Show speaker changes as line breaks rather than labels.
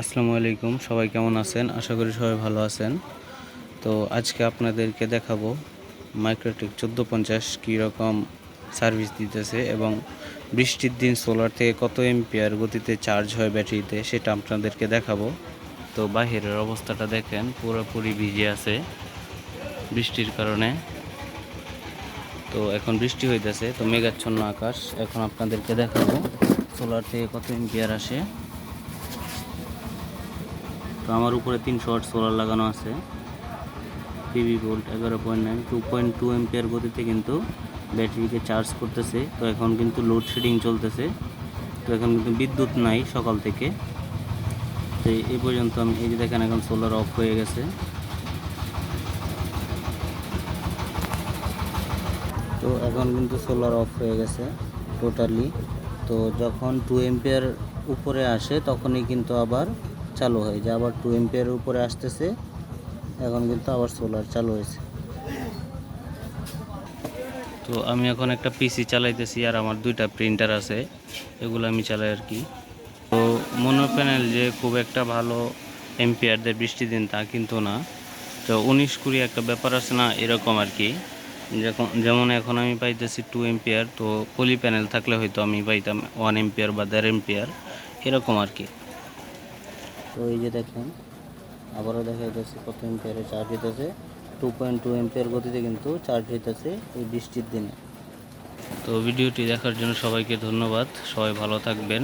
আসসালামু আলাইকুম, সবাই কেমন আছেন? আশা করি সবাই ভালো আছেন। তো আজকে আপনাদেরকে দেখাবো মাইক্রোটেক চোদ্দ পঞ্চাশ কীরকম সার্ভিস দিতেছে এবং বৃষ্টির দিন সোলার থেকে কত এম্পিয়ার গতিতে চার্জ হয় ব্যাটারিতে সেটা আপনাদেরকে দেখাবো। তো বাহিরের অবস্থাটা দেখেন, পুরোপুরি ভিজে আছে বৃষ্টির কারণে। তো এখন বৃষ্টি হইতেছে, তো মেঘাচ্ছন্ন আকাশ। এখন আপনাদেরকে দেখাবো সোলার থেকে কত এম্পিয়ার আসে। তো আমার উপরে তিনশো ওয়াট সোলার লাগানো আছে। পিভি ভোল্ট এগারো point nine two point two ampere গতিতে কিন্তু ব্যাটারিকে চার্জ করতেছে। তো এখন কিন্তু লোডশেডিং চলতেছে। তো এখন কিন্তু বিদ্যুৎ নাই সকাল থেকে। তো এই পর্যন্ত আমি এই যে দেখেন এখন সোলার অফ হয়ে গেছে। তো এখন কিন্তু সোলার অফ হয়ে গেছে টোটালি তো যখন টু এম্পিয়ার উপরে আসে, তখনই কিন্তু আবার চালু হয় যে আবার টু এম্পিয়ার উপরে আসতেছে, এখন কিন্তু আবার সোলার চালু হয়েছে। তো আমি এখন একটা পিসি চালাইতেছি আর আমার দুইটা প্রিন্টার আছে, এগুলো আমি চালাই আর কি। তো মনো প্যানেল যে খুব একটা ভালো এম্পিয়ার দেয় বৃষ্টি দিন তা কিন্তু না। তো উনিশ কুড়ি একটা ব্যাপার আছে না, এরকম আর কি। যেমন এখন আমি পাইতেছি টু এম্পিয়ার তো পলি প্যানেল থাকলে হয়তো আমি পাইতাম ওয়ান এম্পিয়ার বা দেড় এম্পিয়ার এরকম আর কি। তো এই যে দেখেন, আবারও দেখা যাচ্ছে কত এম্পিয়ারে চার্জ হইতেছে। টু পয়েন্ট টু এম্পিয়ার গতিতে কিন্তু চার্জ হইতেছে এই বৃষ্টির দিনে। তো ভিডিওটি দেখার জন্য সবাইকে ধন্যবাদ। সবাই ভালো থাকবেন।